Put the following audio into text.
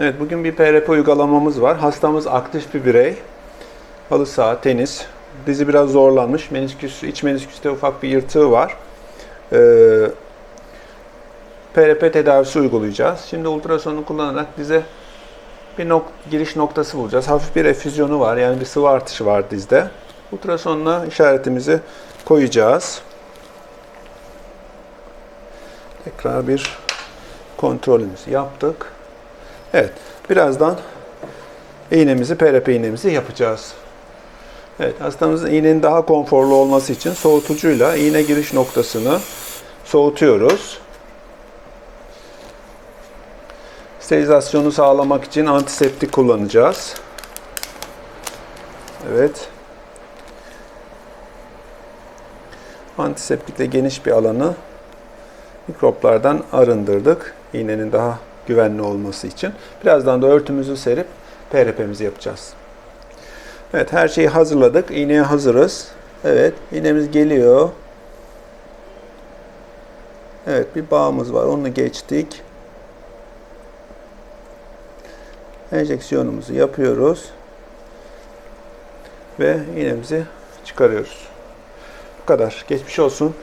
Evet bugün bir PRP uygulamamız var. Hastamız aktif bir birey. Halı saha, tenis. Dizi biraz zorlanmış. Menisküs, iç menisküste ufak bir yırtığı var. Ee, PRP tedavisi uygulayacağız. Şimdi ultrasonu kullanarak dize bir nok- giriş noktası bulacağız. Hafif bir efüzyonu var. Yani bir sıvı artışı var dizde. Ultrasonla işaretimizi koyacağız. Tekrar bir kontrolümüzü yaptık. Evet, birazdan iğnemizi, PRP iğnemizi yapacağız. Evet, hastamızın iğnenin daha konforlu olması için soğutucuyla iğne giriş noktasını soğutuyoruz. Sterilizasyonu sağlamak için antiseptik kullanacağız. Evet. Antiseptikle geniş bir alanı mikroplardan arındırdık. İğnenin daha güvenli olması için. Birazdan da örtümüzü serip PRP'mizi yapacağız. Evet her şeyi hazırladık. İğneye hazırız. Evet iğnemiz geliyor. Evet bir bağımız var. Onu geçtik. Enjeksiyonumuzu yapıyoruz. Ve iğnemizi çıkarıyoruz. Bu kadar. Geçmiş olsun.